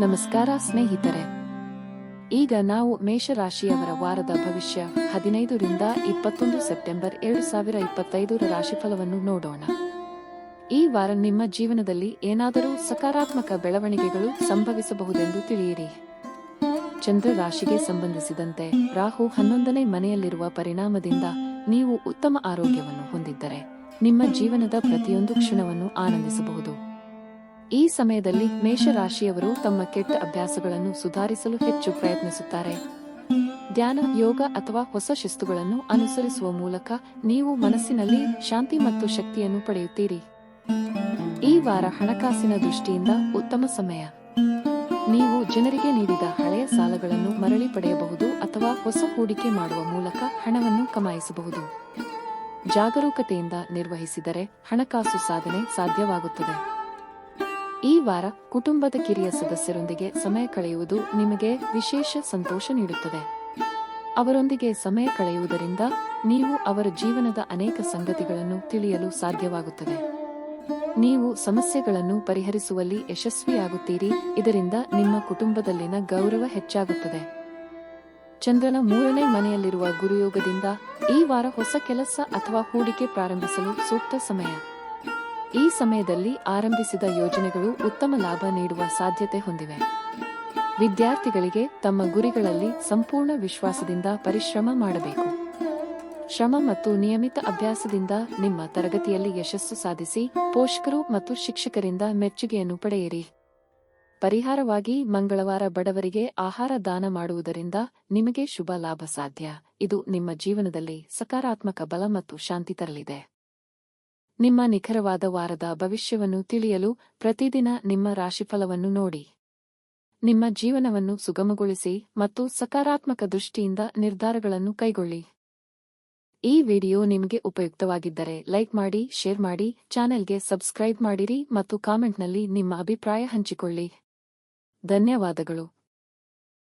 ನಮಸ್ಕಾರ ಸ್ನೇಹಿತರೆ. ಈಗ ನಾವು ಮೇಷರಾಶಿಯವರ ವಾರದ ಭವಿಷ್ಯ ಹದಿನೈದರಿಂದ ಇಪ್ಪತ್ತೊಂದು ಸೆಪ್ಟೆಂಬರ್ ಎರಡು ಸಾವಿರ ಇಪ್ಪತ್ತೈದರ ರಾಶಿಫಲವನ್ನು ನೋಡೋಣ. ಈ ವಾರ ನಿಮ್ಮ ಜೀವನದಲ್ಲಿ ಏನಾದರೂ ಸಕಾರಾತ್ಮಕ ಬೆಳವಣಿಗೆಗಳು ಸಂಭವಿಸಬಹುದೆಂದು ತಿಳಿಯಿರಿ. ಚಂದ್ರ ರಾಶಿಗೆ ಸಂಬಂಧಿಸಿದಂತೆ ರಾಹು ಹನ್ನೊಂದನೇ ಮನೆಯಲ್ಲಿರುವ ಪರಿಣಾಮದಿಂದ ನೀವು ಉತ್ತಮ ಆರೋಗ್ಯವನ್ನು ಹೊಂದಿದ್ದರೆ ನಿಮ್ಮ ಜೀವನದ ಪ್ರತಿಯೊಂದು ಕ್ಷಣವನ್ನು ಆನಂದಿಸಬಹುದು. ಈ ಸಮಯದಲ್ಲಿ ಮೇಷರಾಶಿಯವರು ತಮ್ಮ ಕೆಟ್ಟ ಅಭ್ಯಾಸಗಳನ್ನು ಸುಧಾರಿಸಲು ಹೆಚ್ಚು ಪ್ರಯತ್ನಿಸುತ್ತಾರೆ. ಧ್ಯಾನ, ಯೋಗ ಅಥವಾ ಹೊಸ ಶಿಸ್ತುಗಳನ್ನು ಅನುಸರಿಸುವ ಮೂಲಕ ನೀವು ಮನಸ್ಸಿನಲ್ಲಿ ಶಾಂತಿ ಮತ್ತು ಶಕ್ತಿಯನ್ನು ಪಡೆಯುತ್ತೀರಿ. ಈ ವಾರ ಹಣಕಾಸಿನ ದೃಷ್ಟಿಯಿಂದ ಉತ್ತಮ ಸಮಯ. ನೀವು ಜನರಿಗೆ ನೀಡಿದ ಹಳೆಯ ಸಾಲಗಳನ್ನು ಮರಳಿ ಪಡೆಯಬಹುದು ಅಥವಾ ಹೊಸ ಹೂಡಿಕೆ ಮಾಡುವ ಮೂಲಕ ಹಣವನ್ನು ಕಮಾಯಿಸಬಹುದು. ಜಾಗರೂಕತೆಯಿಂದ ನಿರ್ವಹಿಸಿದರೆ ಹಣಕಾಸು ಸಾಧನೆ ಸಾಧ್ಯವಾಗುತ್ತದೆ. ಈ ವಾರ ಕುಟುಂಬದ ಕಿರಿಯ ಸದಸ್ಯರೊಂದಿಗೆ ಸಮಯ ಕಳೆಯುವುದು ನಿಮಗೆ ವಿಶೇಷ ಸಂತೋಷ ನೀಡುತ್ತದೆ. ಅವರೊಂದಿಗೆ ಸಮಯ ಕಳೆಯುವುದರಿಂದ ನೀವು ಅವರ ಜೀವನದ ಅನೇಕ ಸಂಗತಿಗಳನ್ನು ತಿಳಿಯಲು ಸಾಧ್ಯವಾಗುತ್ತದೆ. ನೀವು ಸಮಸ್ಯೆಗಳನ್ನು ಪರಿಹರಿಸುವಲ್ಲಿ ಯಶಸ್ವಿಯಾಗುತ್ತೀರಿ, ಇದರಿಂದ ನಿಮ್ಮ ಕುಟುಂಬದಲ್ಲಿನ ಗೌರವ ಹೆಚ್ಚಾಗುತ್ತದೆ. ಚಂದ್ರನ ಮೂರನೇ ಮನೆಯಲ್ಲಿರುವ ಗುರುಯೋಗದಿಂದ ಈ ವಾರ ಹೊಸ ಕೆಲಸ ಅಥವಾ ಹೂಡಿಕೆ ಪ್ರಾರಂಭಿಸಲು ಸೂಕ್ತ ಸಮಯ. ಈ ಸಮಯದಲ್ಲಿ ಆರಂಭಿಸಿದ ಯೋಜನೆಗಳು ಉತ್ತಮ ಲಾಭ ನೀಡುವ ಸಾಧ್ಯತೆ ಹೊಂದಿವೆ. ವಿದ್ಯಾರ್ಥಿಗಳಿಗೆ ತಮ್ಮ ಗುರಿಗಳಲ್ಲಿ ಸಂಪೂರ್ಣ ವಿಶ್ವಾಸದಿಂದ ಪರಿಶ್ರಮ ಮಾಡಬೇಕು. ಶ್ರಮ ಮತ್ತು ನಿಯಮಿತ ಅಭ್ಯಾಸದಿಂದ ನಿಮ್ಮ ತರಗತಿಯಲ್ಲಿ ಯಶಸ್ಸು ಸಾಧಿಸಿ, ಪೋಷಕರು ಮತ್ತು ಶಿಕ್ಷಕರಿಂದ ಮೆಚ್ಚುಗೆಯನ್ನು ಪಡೆಯಿರಿ. ಪರಿಹಾರವಾಗಿ ಮಂಗಳವಾರ ಬಡವರಿಗೆ ಆಹಾರ ದಾನ ಮಾಡುವುದರಿಂದ ನಿಮಗೆ ಶುಭ ಲಾಭ ಸಾಧ್ಯ. ಇದು ನಿಮ್ಮ ಜೀವನದಲ್ಲಿ ಸಕಾರಾತ್ಮಕ ಬಲ ಮತ್ತು ಶಾಂತಿ ತರಲಿದೆ. ನಿಮ್ಮ ನಿಖರವಾದ ವಾರದ ಭವಿಷ್ಯವನ್ನು ತಿಳಿಯಲು ಪ್ರತಿದಿನ ನಿಮ್ಮ ರಾಶಿಫಲವನ್ನು ನೋಡಿ. ನಿಮ್ಮ ಜೀವನವನ್ನು ಸುಗಮಗೊಳಿಸಿ ಮತ್ತು ಸಕಾರಾತ್ಮಕ ದೃಷ್ಟಿಯಿಂದ ನಿರ್ಧಾರಗಳನ್ನು ಕೈಗೊಳ್ಳಿ. ಈ ವಿಡಿಯೋ ನಿಮಗೆ ಉಪಯುಕ್ತವಾಗಿದ್ದರೆ ಲೈಕ್ ಮಾಡಿ, ಶೇರ್ ಮಾಡಿ, ಚಾನೆಲ್ಗೆ ಸಬ್ಸ್ಕ್ರೈಬ್ ಮಾಡಿರಿ ಮತ್ತು ಕಾಮೆಂಟ್ನಲ್ಲಿ ನಿಮ್ಮ ಅಭಿಪ್ರಾಯ ಹಂಚಿಕೊಳ್ಳಿ. ಧನ್ಯವಾದಗಳು.